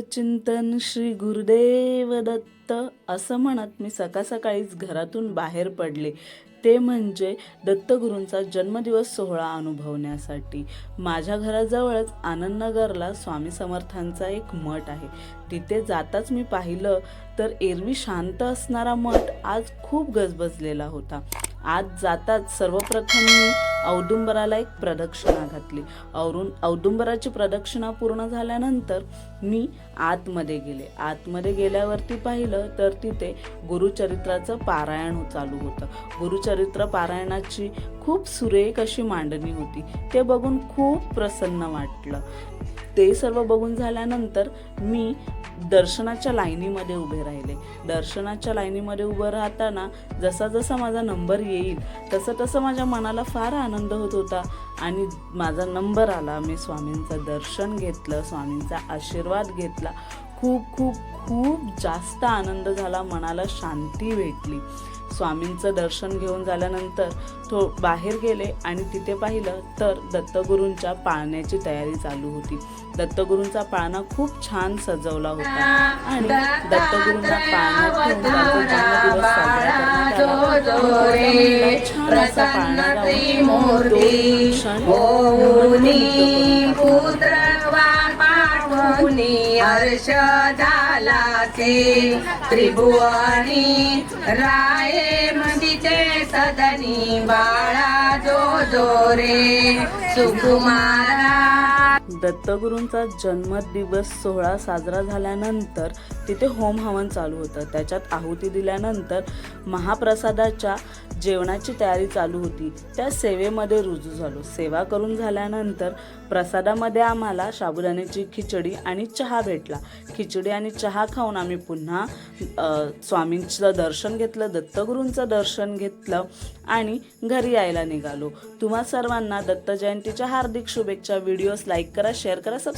चिंतन श्री गुरुदेव दत्त असं म्हणत मी सकाळ सकाळीच घरातून बाहेर पडले. ते म्हणजे दत्तगुरूंचा जन्मदिवस सोहळा अनुभवण्यासाठी. माझ्या घराजवळच आनंदनगरला स्वामी समर्थांचा एक मठ आहे. तिथे जाताच मी पाहिलं तर एरवी शांत असणारा मठ आज खूप गजबजलेला होता. आज जाताच सर्वप्रथम मी औदुंबराला एक प्रदक्षिणा घातली. औरून औदुंबराची प्रदक्षिणा पूर्ण झाल्यानंतर मी आतमध्ये गेले. आतमध्ये गेल्यावरती पाहिलं तर तिथे गुरुचरित्राचं पारायण चालू होतं. गुरुचरित्र पारायणाची खूप सुरेख अशी मांडणी होती. ते बघून खूप प्रसन्न वाटलं. ते सर्व बघून झाल्यानंतर मी दर्शनाच्या लाईनीमध्ये उभे राहिले. दर्शनाच्या लाईनीमध्ये उभं राहताना जसा जसा माझा नंबर येईल तसं तसं माझ्या मनाला फार आनंद होत होता आणि माझा नंबर आला. मी स्वामींचं दर्शन घेतलं स्वामींचा आशीर्वाद घेतला. खूप खूप खूप जास्त आनंद झाला मनाला शांती भेटली. स्वामींचं दर्शन घेऊन झाल्यानंतर तो बाहेर गेले आणि तिथे पाहिलं तर दत्तगुरूंच्या पाळण्याची तयारी चालू होती. दत्तगुरूंचा पाळणा खूप छान सजवला होता. आणि दत्तगुरूंना पाळण्यात ठेवून त्यांचा जन्मदिवस साजरा करण्यात आला. हर्ष झाला ते त्रिभुवनी राये मंदिचे सदनी बाळा जो जो रे सुकुमारा दत्तगुरूंचा जन्मदिवस सोहळा साजरा झाल्यानंतर तिथे होम हवन चालू होतं. त्याच्यात आहुती दिल्यानंतर महाप्रसादाच्या जेवणाची तयारी चालू होती. त्या सेवेमध्ये रुजू झालो. सेवा करून झाल्यानंतर प्रसादामध्ये आम्हाला साबुदाण्याची खिचडी आणि चहा भेटला. खिचडी आणि चहा खाऊन आम्ही पुन्हा स्वामींचं दर्शन घेतलं दत्तगुरूंचं दर्शन घेतलं आणि घरी यायला निघालो. तुम्हा सर्वांना दत्त जयंतीच्या हार्दिक शुभेच्छा. व्हिडिओज लाईक करा शेअर करा सबस्क्राईब